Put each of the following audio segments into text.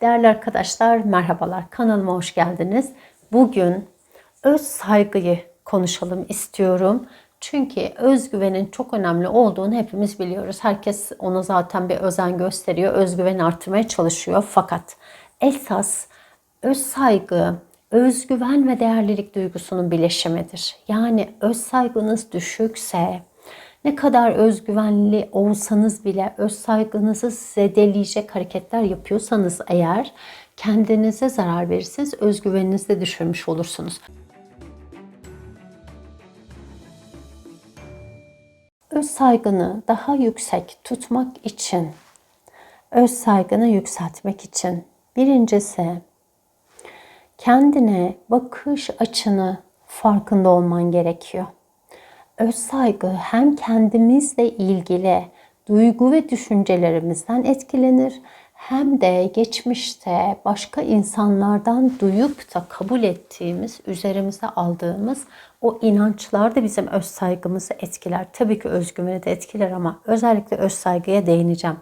Değerli arkadaşlar merhabalar kanalıma hoş geldiniz. Bugün öz saygıyı konuşalım istiyorum. Çünkü özgüvenin çok önemli olduğunu hepimiz biliyoruz. Herkes ona zaten bir özen gösteriyor. Özgüveni artırmaya çalışıyor. Fakat esas öz saygı, özgüven ve değerlilik duygusunun bileşimidir. Yani öz saygınız düşükse, ne kadar özgüvenli olsanız bile öz saygınızı zedeleyecek hareketler yapıyorsanız eğer kendinize zarar verirsiniz, özgüveninizi de düşürmüş olursunuz. Öz saygını daha yüksek tutmak için, öz saygını yükseltmek için birincisi kendine bakış açını farkında olman gerekiyor öz saygı hem kendimizle ilgili duygu ve düşüncelerimizden etkilenir hem de geçmişte başka insanlardan duyup da kabul ettiğimiz, üzerimize aldığımız o inançlar da bizim öz saygımızı etkiler. Tabii ki özgüveni de etkiler ama özellikle öz saygıya değineceğim.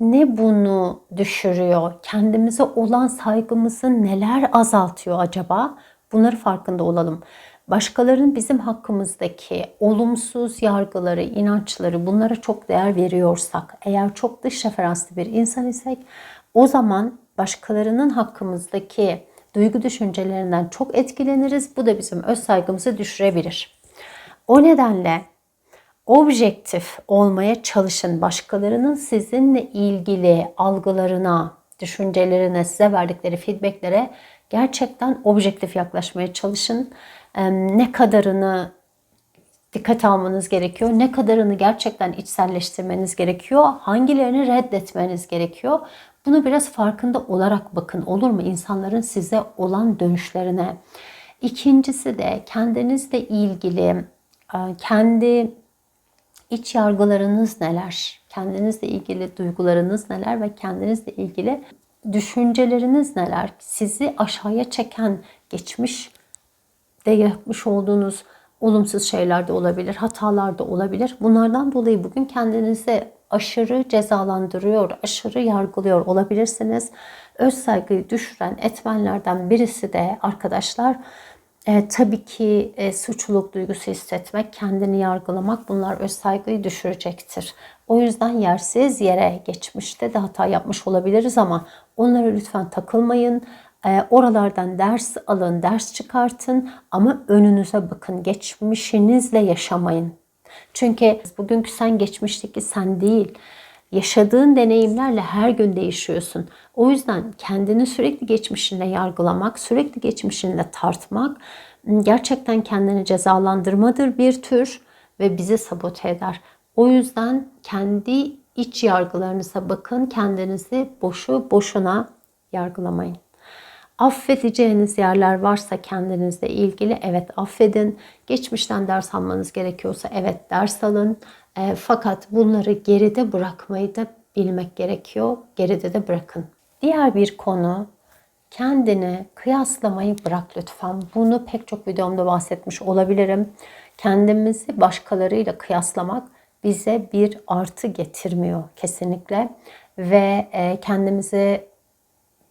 Ne bunu düşürüyor? Kendimize olan saygımızı neler azaltıyor acaba? Bunları farkında olalım başkalarının bizim hakkımızdaki olumsuz yargıları, inançları bunlara çok değer veriyorsak, eğer çok dış referanslı bir insan isek o zaman başkalarının hakkımızdaki duygu düşüncelerinden çok etkileniriz. Bu da bizim öz saygımızı düşürebilir. O nedenle objektif olmaya çalışın. Başkalarının sizinle ilgili algılarına, düşüncelerine, size verdikleri feedbacklere gerçekten objektif yaklaşmaya çalışın ne kadarını dikkat almanız gerekiyor, ne kadarını gerçekten içselleştirmeniz gerekiyor, hangilerini reddetmeniz gerekiyor. Bunu biraz farkında olarak bakın olur mu insanların size olan dönüşlerine. İkincisi de kendinizle ilgili kendi iç yargılarınız neler? Kendinizle ilgili duygularınız neler ve kendinizle ilgili düşünceleriniz neler? Sizi aşağıya çeken geçmiş de yapmış olduğunuz olumsuz şeyler de olabilir, hatalar da olabilir. Bunlardan dolayı bugün kendinizi aşırı cezalandırıyor, aşırı yargılıyor olabilirsiniz. Öz saygıyı düşüren etmenlerden birisi de arkadaşlar e, tabii ki e, suçluluk duygusu hissetmek, kendini yargılamak bunlar öz saygıyı düşürecektir. O yüzden yersiz yere geçmişte de hata yapmış olabiliriz ama onlara lütfen takılmayın. E, oralardan ders alın, ders çıkartın ama önünüze bakın. Geçmişinizle yaşamayın. Çünkü bugünkü sen geçmişteki sen değil. Yaşadığın deneyimlerle her gün değişiyorsun. O yüzden kendini sürekli geçmişinle yargılamak, sürekli geçmişinle tartmak gerçekten kendini cezalandırmadır bir tür ve bizi sabote eder. O yüzden kendi iç yargılarınıza bakın, kendinizi boşu boşuna yargılamayın. Affedeceğiniz yerler varsa kendinizle ilgili evet affedin. Geçmişten ders almanız gerekiyorsa evet ders alın. E, fakat bunları geride bırakmayı da bilmek gerekiyor. Geride de bırakın. Diğer bir konu kendini kıyaslamayı bırak lütfen. Bunu pek çok videomda bahsetmiş olabilirim. Kendimizi başkalarıyla kıyaslamak bize bir artı getirmiyor kesinlikle ve e, kendimizi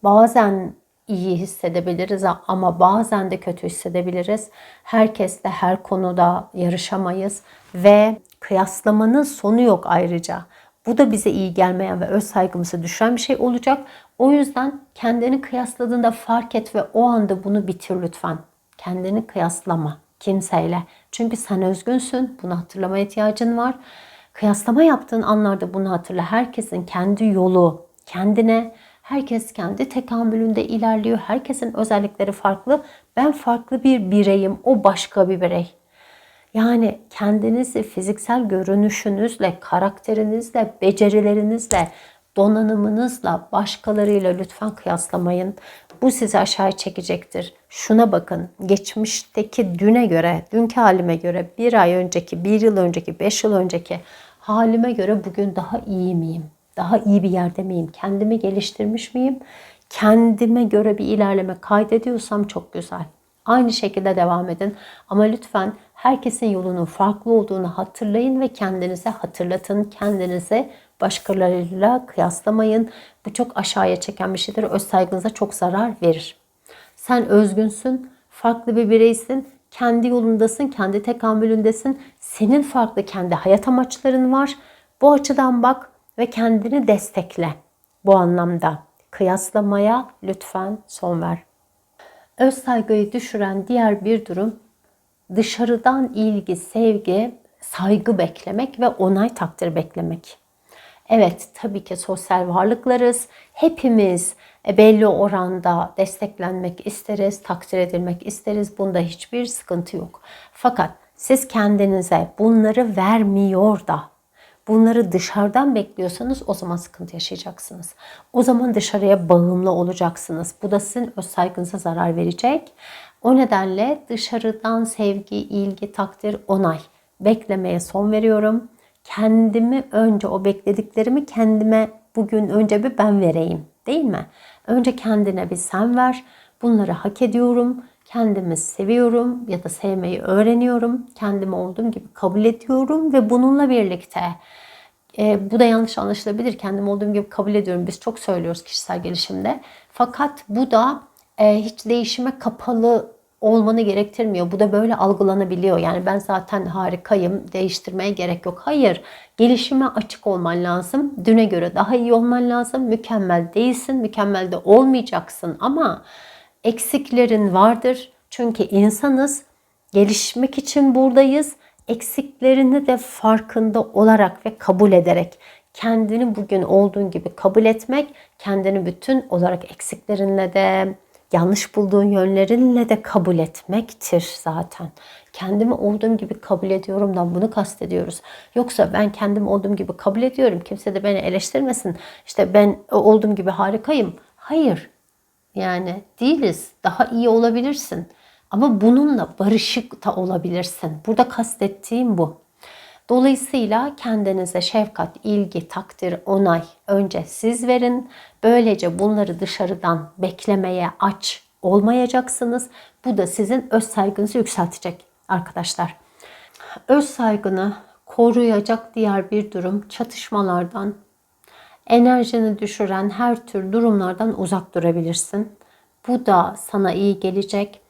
bazen iyi hissedebiliriz ama bazen de kötü hissedebiliriz. Herkesle her konuda yarışamayız ve kıyaslamanın sonu yok ayrıca. Bu da bize iyi gelmeyen ve öz saygımızı düşüren bir şey olacak. O yüzden kendini kıyasladığında fark et ve o anda bunu bitir lütfen. Kendini kıyaslama kimseyle. Çünkü sen özgünsün. Bunu hatırlamaya ihtiyacın var. Kıyaslama yaptığın anlarda bunu hatırla. Herkesin kendi yolu, kendine Herkes kendi tekamülünde ilerliyor. Herkesin özellikleri farklı. Ben farklı bir bireyim. O başka bir birey. Yani kendinizi fiziksel görünüşünüzle, karakterinizle, becerilerinizle, donanımınızla başkalarıyla lütfen kıyaslamayın. Bu sizi aşağı çekecektir. Şuna bakın. Geçmişteki düne göre, dünkü halime göre, bir ay önceki, bir yıl önceki, beş yıl önceki halime göre bugün daha iyi miyim? Daha iyi bir yerde miyim? Kendimi geliştirmiş miyim? Kendime göre bir ilerleme kaydediyorsam çok güzel. Aynı şekilde devam edin. Ama lütfen herkesin yolunun farklı olduğunu hatırlayın ve kendinize hatırlatın. Kendinize başkalarıyla kıyaslamayın. Bu çok aşağıya çeken bir şeydir. Öz saygınıza çok zarar verir. Sen özgünsün, farklı bir bireysin, kendi yolundasın, kendi tekamülündesin. Senin farklı kendi hayat amaçların var. Bu açıdan bak ve kendini destekle. Bu anlamda kıyaslamaya lütfen son ver. Öz saygıyı düşüren diğer bir durum dışarıdan ilgi, sevgi, saygı beklemek ve onay takdir beklemek. Evet tabii ki sosyal varlıklarız. Hepimiz e, belli oranda desteklenmek isteriz, takdir edilmek isteriz. Bunda hiçbir sıkıntı yok. Fakat siz kendinize bunları vermiyor da bunları dışarıdan bekliyorsanız o zaman sıkıntı yaşayacaksınız. O zaman dışarıya bağımlı olacaksınız. Bu da sizin öz saygınıza zarar verecek. O nedenle dışarıdan sevgi, ilgi, takdir, onay beklemeye son veriyorum. Kendimi önce o beklediklerimi kendime bugün önce bir ben vereyim değil mi? Önce kendine bir sen ver. Bunları hak ediyorum. Kendimi seviyorum ya da sevmeyi öğreniyorum. Kendimi olduğum gibi kabul ediyorum ve bununla birlikte e, bu da yanlış anlaşılabilir. Kendim olduğum gibi kabul ediyorum. Biz çok söylüyoruz kişisel gelişimde. Fakat bu da e, hiç değişime kapalı olmanı gerektirmiyor. Bu da böyle algılanabiliyor. Yani ben zaten harikayım, değiştirmeye gerek yok. Hayır, gelişime açık olman lazım. Düne göre daha iyi olman lazım. Mükemmel değilsin, mükemmel de olmayacaksın ama eksiklerin vardır. Çünkü insanız, gelişmek için buradayız. Eksiklerini de farkında olarak ve kabul ederek kendini bugün olduğun gibi kabul etmek, kendini bütün olarak eksiklerinle de, yanlış bulduğun yönlerinle de kabul etmektir zaten. Kendimi olduğum gibi kabul ediyorumdan bunu kastediyoruz. Yoksa ben kendimi olduğum gibi kabul ediyorum. Kimse de beni eleştirmesin. İşte ben olduğum gibi harikayım. Hayır. Yani değiliz. Daha iyi olabilirsin. Ama bununla barışık da olabilirsin. Burada kastettiğim bu. Dolayısıyla kendinize şefkat, ilgi, takdir, onay önce siz verin. Böylece bunları dışarıdan beklemeye aç olmayacaksınız. Bu da sizin öz saygınızı yükseltecek arkadaşlar. Öz saygını koruyacak diğer bir durum çatışmalardan, enerjini düşüren her tür durumlardan uzak durabilirsin. Bu da sana iyi gelecek.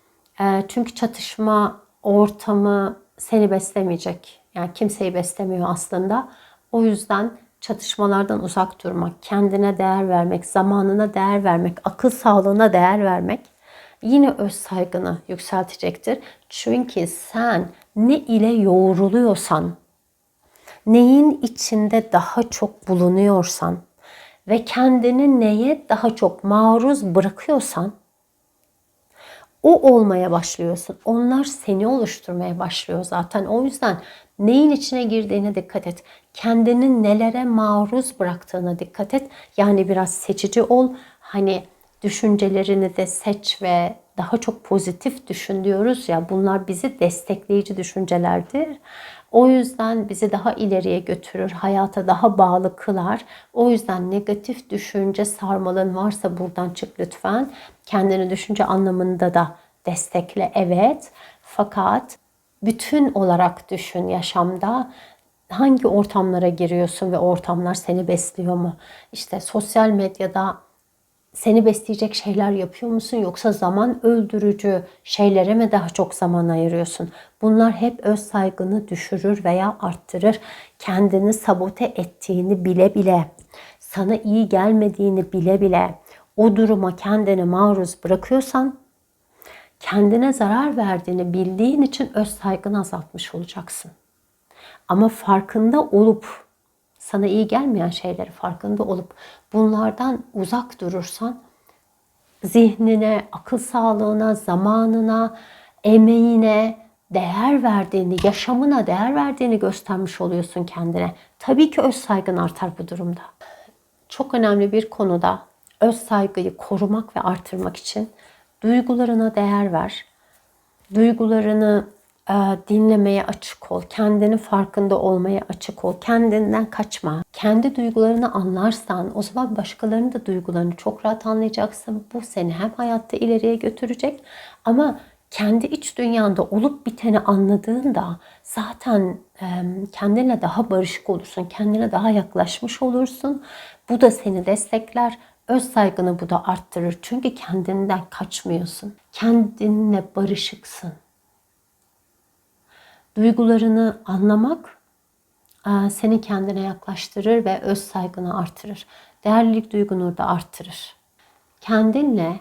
Çünkü çatışma ortamı seni beslemeyecek. Yani kimseyi beslemiyor aslında. O yüzden çatışmalardan uzak durmak, kendine değer vermek, zamanına değer vermek, akıl sağlığına değer vermek yine öz saygını yükseltecektir. Çünkü sen ne ile yoğruluyorsan, neyin içinde daha çok bulunuyorsan ve kendini neye daha çok maruz bırakıyorsan o olmaya başlıyorsun. Onlar seni oluşturmaya başlıyor zaten. O yüzden neyin içine girdiğine dikkat et. Kendini nelere maruz bıraktığına dikkat et. Yani biraz seçici ol. Hani düşüncelerini de seç ve daha çok pozitif düşün diyoruz ya. Bunlar bizi destekleyici düşüncelerdir. O yüzden bizi daha ileriye götürür, hayata daha bağlı kılar. O yüzden negatif düşünce sarmalın varsa buradan çık lütfen. Kendini düşünce anlamında da destekle evet. Fakat bütün olarak düşün yaşamda hangi ortamlara giriyorsun ve ortamlar seni besliyor mu? İşte sosyal medyada seni besleyecek şeyler yapıyor musun yoksa zaman öldürücü şeylere mi daha çok zaman ayırıyorsun? Bunlar hep öz saygını düşürür veya arttırır. Kendini sabote ettiğini bile bile, sana iyi gelmediğini bile bile o duruma kendini maruz bırakıyorsan kendine zarar verdiğini bildiğin için öz saygını azaltmış olacaksın. Ama farkında olup sana iyi gelmeyen şeyleri farkında olup bunlardan uzak durursan zihnine, akıl sağlığına, zamanına, emeğine değer verdiğini, yaşamına değer verdiğini göstermiş oluyorsun kendine. Tabii ki öz saygın artar bu durumda. Çok önemli bir konuda öz saygıyı korumak ve artırmak için duygularına değer ver. Duygularını dinlemeye açık ol. Kendini farkında olmaya açık ol. Kendinden kaçma. Kendi duygularını anlarsan o zaman başkalarının da duygularını çok rahat anlayacaksın. Bu seni hem hayatta ileriye götürecek ama kendi iç dünyanda olup biteni anladığında zaten kendine daha barışık olursun, kendine daha yaklaşmış olursun. Bu da seni destekler. Öz saygını bu da arttırır. Çünkü kendinden kaçmıyorsun. Kendinle barışıksın. Duygularını anlamak e, seni kendine yaklaştırır ve öz saygını artırır. Değerlilik duygunu da arttırır. Kendinle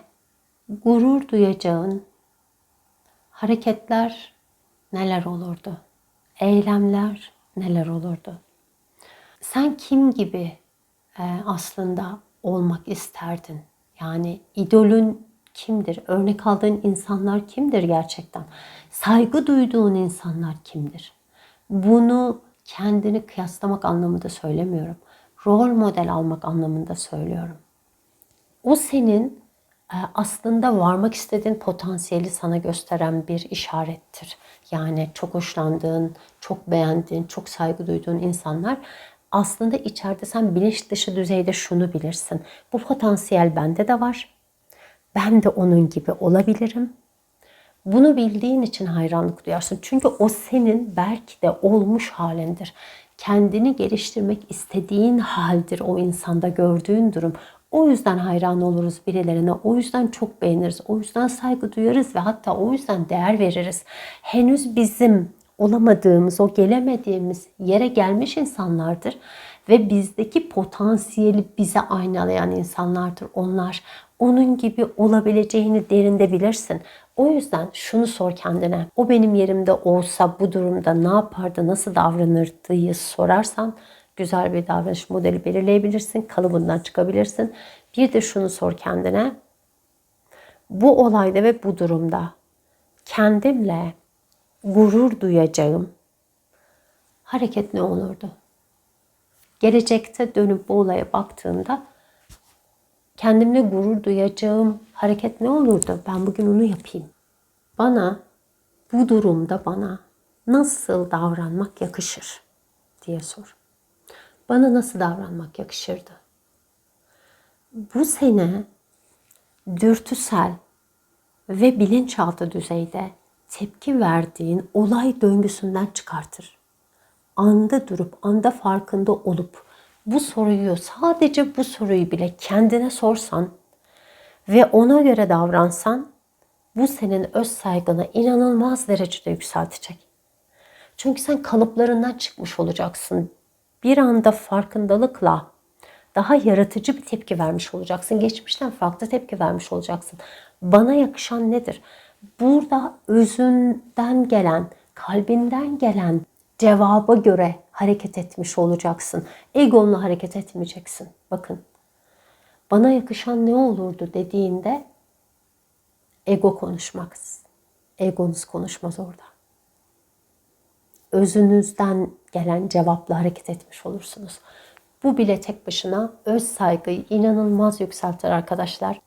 gurur duyacağın hareketler neler olurdu? Eylemler neler olurdu? Sen kim gibi e, aslında olmak isterdin? Yani idolün kimdir? Örnek aldığın insanlar kimdir gerçekten? Saygı duyduğun insanlar kimdir? Bunu kendini kıyaslamak anlamında söylemiyorum. Rol model almak anlamında söylüyorum. O senin e, aslında varmak istediğin potansiyeli sana gösteren bir işarettir. Yani çok hoşlandığın, çok beğendiğin, çok saygı duyduğun insanlar aslında içeride sen bilinç dışı düzeyde şunu bilirsin. Bu potansiyel bende de var. Ben de onun gibi olabilirim. Bunu bildiğin için hayranlık duyarsın. Çünkü o senin belki de olmuş halindir. Kendini geliştirmek istediğin haldir o insanda gördüğün durum. O yüzden hayran oluruz birilerine. O yüzden çok beğeniriz. O yüzden saygı duyarız ve hatta o yüzden değer veririz. Henüz bizim olamadığımız, o gelemediğimiz yere gelmiş insanlardır ve bizdeki potansiyeli bize aynalayan insanlardır onlar. Onun gibi olabileceğini derinde bilirsin. O yüzden şunu sor kendine. O benim yerimde olsa bu durumda ne yapardı, nasıl davranırdı sorarsan güzel bir davranış modeli belirleyebilirsin. Kalıbından çıkabilirsin. Bir de şunu sor kendine. Bu olayda ve bu durumda kendimle gurur duyacağım hareket ne olurdu? Gelecekte dönüp bu olaya baktığında kendimle gurur duyacağım hareket ne olurdu? Ben bugün onu yapayım. Bana bu durumda bana nasıl davranmak yakışır diye sor. Bana nasıl davranmak yakışırdı? Bu seni dürtüsel ve bilinçaltı düzeyde tepki verdiğin olay döngüsünden çıkartır. Anda durup, anda farkında olup bu soruyu sadece bu soruyu bile kendine sorsan ve ona göre davransan bu senin öz saygını inanılmaz derecede yükseltecek. Çünkü sen kalıplarından çıkmış olacaksın. Bir anda farkındalıkla daha yaratıcı bir tepki vermiş olacaksın. Geçmişten farklı tepki vermiş olacaksın. Bana yakışan nedir? Burada özünden gelen, kalbinden gelen cevaba göre hareket etmiş olacaksın. Egonla hareket etmeyeceksin. Bakın. Bana yakışan ne olurdu dediğinde ego konuşmaz. Egonuz konuşmaz orada. Özünüzden gelen cevapla hareket etmiş olursunuz. Bu bile tek başına öz saygıyı inanılmaz yükseltir arkadaşlar.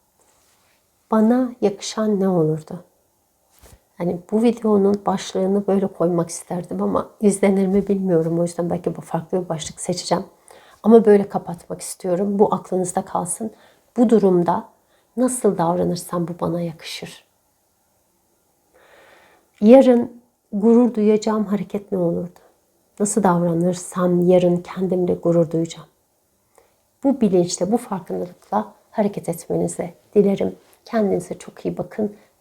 Bana yakışan ne olurdu? Hani bu videonun başlığını böyle koymak isterdim ama izlenir mi bilmiyorum. O yüzden belki bu farklı bir başlık seçeceğim. Ama böyle kapatmak istiyorum. Bu aklınızda kalsın. Bu durumda nasıl davranırsam bu bana yakışır. Yarın gurur duyacağım hareket ne olurdu? Nasıl davranırsam yarın kendimle gurur duyacağım. Bu bilinçle, bu farkındalıkla hareket etmenizi dilerim. Kendinize çok iyi bakın.